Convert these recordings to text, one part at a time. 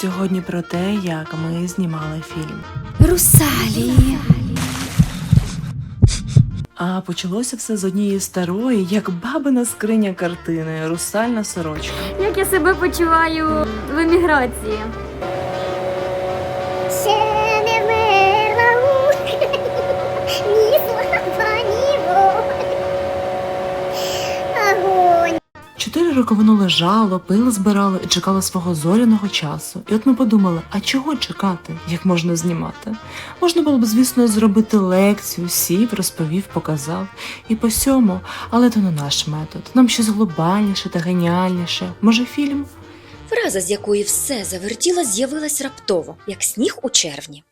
Сьогодні про те, як ми знімали фільм. Русалі. А почалося все з однієї старої, як бабина скриня картини, русальна сорочка. Як я себе почуваю в еміграції? Чотири роки воно лежало, пил збирало і чекало свого зоряного часу. І от ми подумали, а чого чекати, як можна знімати? Можна було б, звісно, зробити лекцію, сів, розповів, показав. І по сьому, але то не наш метод. Нам щось глобальніше та геніальніше. Може, фільм? Фраза, з якої все завертілось, з'явилась раптово, як сніг у червні.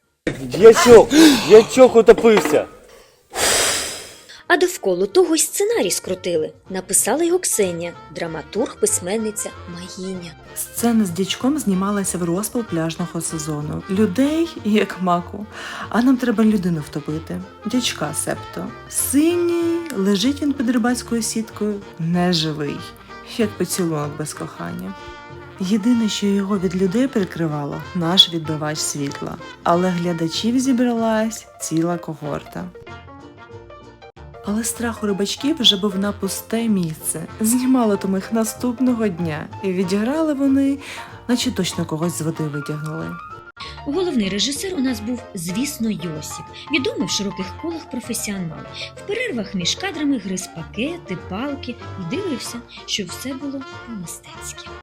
Дячок, дячок утопився. А довкола того й сценарій скрутили. Написала його Ксенія, драматург, письменниця, магіня. Сцена з дячком знімалася в розпал пляжного сезону. Людей як маку. А нам треба людину втопити. Дячка септо. Синій лежить він під рибацькою сіткою, неживий, як поцілунок без кохання. Єдине, що його від людей прикривало, наш відбивач світла. Але глядачів зібралась ціла когорта. Але страх у рибачків вже був на пусте місце. Знімали тому їх наступного дня, і відіграли вони, наче точно когось з води витягнули. Головний режисер у нас був, звісно, Йосип, відомий в широких колах професіонал. В перервах між кадрами гриз пакети, палки і дивився, щоб все було по-мистецьки.